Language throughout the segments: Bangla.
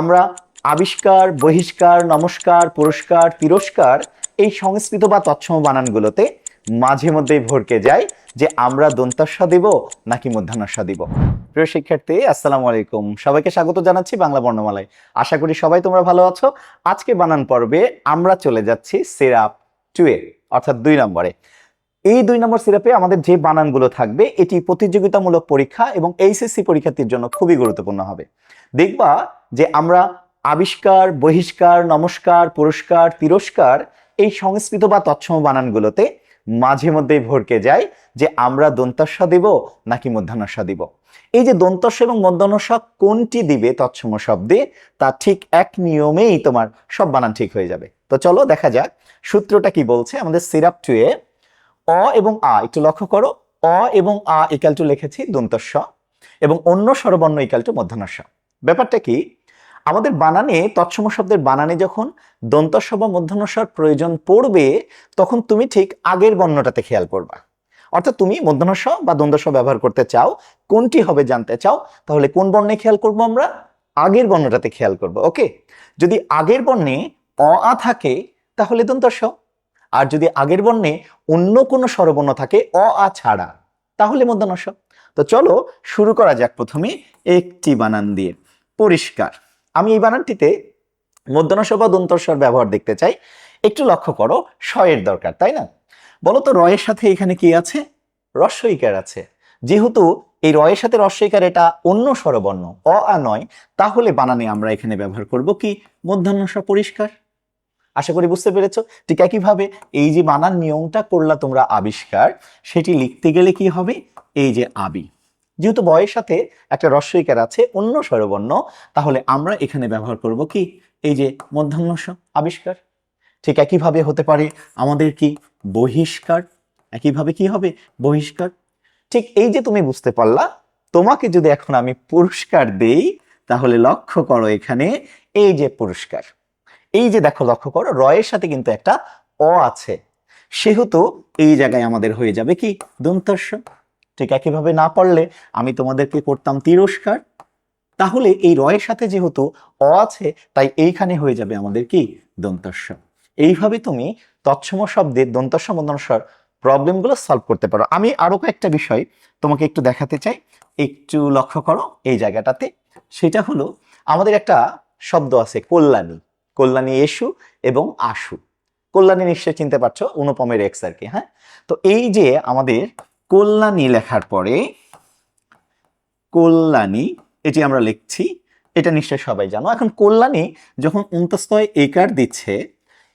আমরা আবিষ্কার, বহিষ্কার, নমস্কার, পুরস্কার, তিরস্কার এই সংস্কৃত বা তৎসম বানানগুলোতে মাঝে মধ্যেই ভরকে যায় যে আমরা দন্তাস্বা দিব নাকি মধ্যাহ্নস্বা দিব। প্রিয় শিক্ষার্থী, আসসালামু আলাইকুম। সবাইকে স্বাগত জানাচ্ছি বাংলা বর্ণমালায়। আশা করি সবাই তোমরা ভালো আছো। আজকে বানান পর্বে আমরা চলে যাচ্ছি সিরাপ টু এ, অর্থাৎ দুই নম্বরে। এই দুই নম্বর সিরাপে আমাদের যে বানানগুলো থাকবে, এটি প্রতিযোগিতামূলক পরীক্ষা এবং এইচএসসি পরীক্ষার্থীর জন্য খুবই গুরুত্বপূর্ণ হবে। দেখবা যে আমরা আবিষ্কার, বহিষ্কার, নমস্কার, পুরস্কার, তিরস্কার এই সংস্কৃত বা তৎসম বানানগুলোতে মাঝে মধ্যেই ভরকে যায় যে আমরা দন্তাস্বা দিব নাকি মধ্যাহ্নস্বা দিব। এই যে দন্তস্ব এবং মধ্যাহ্নস্বা কোনটি দিবে তৎসম শব্দে, তা ঠিক এক নিয়মেই তোমার সব বানান ঠিক হয়ে যাবে। তো চলো দেখা যাক, সূত্রটা কি বলছে? আমাদের সিরাপ টুয়ে অ এবং আ, একটু লক্ষ্য করো। অ এবং আ ইকাল টু লিখেছি দন্তস্ব এবং অন্য স্বরবর্ণ ইকাল টু মধ্যাহ্নস্ব। ব্যাপারটা কি? আমাদের বানানে, তৎসম শব্দের বানানে যখন দন্তস্ব বা মধ্যাহ্নস্বর প্রয়োজন পড়বে, তখন তুমি ঠিক আগের বর্ণটাতে খেয়াল করবা। অর্থাৎ তুমি মধ্যাহ্নস্ব বা দন্তস্ব ব্যবহার করতে চাও, কোনটি হবে জানতে চাও, তাহলে কোন বর্ণে খেয়াল করব আমরা? আগের বর্ণটাতে খেয়াল করব, ওকে? যদি আগের বর্ণে অ আ থাকে, তাহলে দন্তস্ব। আর যদি আগের বর্ণে অন্য কোনো স্বরবর্ণ থাকে, অ, আ, ছাড়া, তাহলে মধ্যাহ্নস্ব তো চলো শুরু করা যাক প্রথমে একটি বানান দিয়ে। পরিষ্কার। আমি এই বানানটিতে মধ্যাহ্নস্ব বা দন্তস্বর ব্যবহার দেখতে চাই। একটু লক্ষ্য করো শয়ের দরকার, তাই না? বলো তো, রয়ের সাথে এখানে কি আছে? রস্বইকার আছে। যেহেতু এই রয়ের সাথে রস্বইকার এটা অন্য স্বরবর্ণ, অ, আ নয়, তাহলে বানানে আমরা এখানে ব্যবহার করব কি? মধ্যাহ্নস্ব পরিষ্কার। আশা করি বুঝতে পেরেছ। ঠিক একইভাবে এই যে বানান নিয়মটা করলা তোমরা আবিষ্কার, সেটি লিখতে গেলে কি হবে? এই যে আবি যেহেতু বয়ের সাথে একটা রস্বইকার আছে, অন্য স্বরবর্ণ, তাহলে আমরা এখানে ব্যবহার করব কি? এই যে মধ্যাহ্নস্ব আবিষ্কার। ঠিক একইভাবে হতে পারে আমাদের কি? বহিষ্কার। একইভাবে কি হবে? বহিষ্কার। ঠিক এই যে তুমি বুঝতে পারলা, তোমাকে যদি এখন আমি পুরস্কার দেই, তাহলে লক্ষ্য করো এখানে এই যে পুরস্কার। এই যে দেখো, লক্ষ্য করো, রয়ের সাথে কিন্তু একটা অ আছে। সেহেতু এই জায়গায় আমাদের হয়ে যাবে কি? দন্তস্ব। ঠিক একইভাবে না পারলে আমি তোমাদেরকে করতাম তিরস্কার। তাহলে এই রয়ের সাথে যেহেতু অ আছে, তাই এইখানে হয়ে যাবে আমাদের কি? দন্তস্ব। এইভাবে তুমি তৎসম শব্দের দন্তস্ব মন্দস্বর প্রবলেমগুলো সলভ করতে পারো। আমি আরও কয়েকটা বিষয় তোমাকে একটু দেখাতে চাই। একটু লক্ষ্য করো এই জায়গাটাতে। সেটা হলো, আমাদের একটা শব্দ আছে কল্যাণী। কল্যাণী এসু এবং আশু। কল্যাণী নিশ্চয় চিনতে পারছ, অনুপমের এক্স আর কি হ্যাঁ? তো এই যে আমাদের কল্যাণী লেখার পরে, কল্যাণী, এটি আমরা লিখছি, এটা নিশ্চয় সবাই জানো। এখন কল্যাণী যখন উন্তস্তয় একার দিচ্ছে,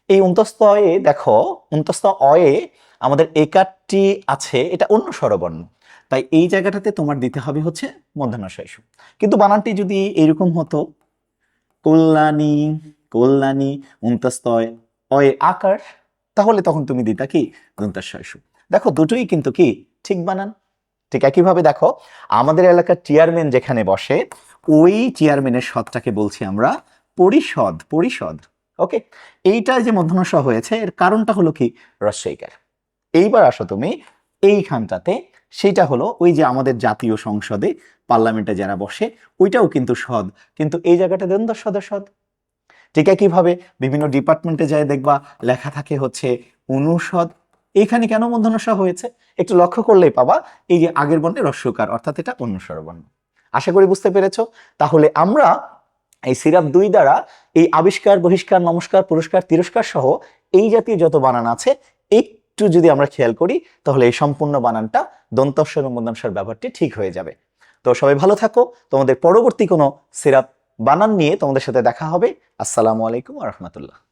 এই উন্তস্তয়ে দেখো উন্তস্ত অয়ে আমাদের একারটি আছে, এটা অন্য স্বরবর্ণ। তাই এই জায়গাটাতে তোমার দিতে হবে হচ্ছে মধ্যাহ্নশয়সু কিন্তু বানানটি যদি এরকম হতো, কল্যাণী কল্যাণী উন্তস্তয় অয়ে আকার, তাহলে তখন তুমি দিতা কি? দন্তাশয়সু দেখো, দুটোই কিন্তু কি? ঠিক বানান। ঠিক একইভাবে দেখো, আমাদের এলাকার চেয়ারম্যান যেখানে বসে, ওই চেয়ারম্যানের সদটাকে বলছি আমরা পরিষদ পরিষদ। ওকে এইটা যে মধ্যাহ্নস হয়েছে, এর কারণটা হলো কি? রস্বইকার এইবার আসো তুমি, এইখানটাতে, সেটা হলো ওই যে আমাদের জাতীয় সংসদে, পার্লামেন্টে যারা বসে, ওইটাও কিন্তু সদ। কিন্তু এই জায়গাটা দ্বন্দ্ব সদ সদ। ঠিক একইভাবে বিভিন্ন ডিপার্টমেন্টে যায় দেখবা লেখা থাকে হচ্ছে অনুষদ। এইখানে কেন মধ্যাহ্নস হয়েছে? একটু লক্ষ্য করলেই পাবা, এই যে আগের বর্ণে রস্যকার অর্থাৎ এটা অনুস্বর বর্ণ। আশা করি বুঝতে পেরেছ? তাহলে আমরা এই সিরাপ দুই দ্বারা এই আবিষ্কার, বহিষ্কার, নমস্কার, পুরস্কার, তিরস্কার সহ এই জাতীয় যত বানান আছে, একটু যদি আমরা খেয়াল করি, তাহলে এই সম্পূর্ণ বানানটা দন্তস্ব এবং মধ্যাংশর ব্যবহারটি ঠিক হয়ে যাবে। তো সবাই ভালো থাকো। তোমাদের পরবর্তী কোনো সিরাপ বানান নিয়ে তোমাদের সাথে দেখা হবে। আসসালামু আলাইকুম রহমতুল্লাহ।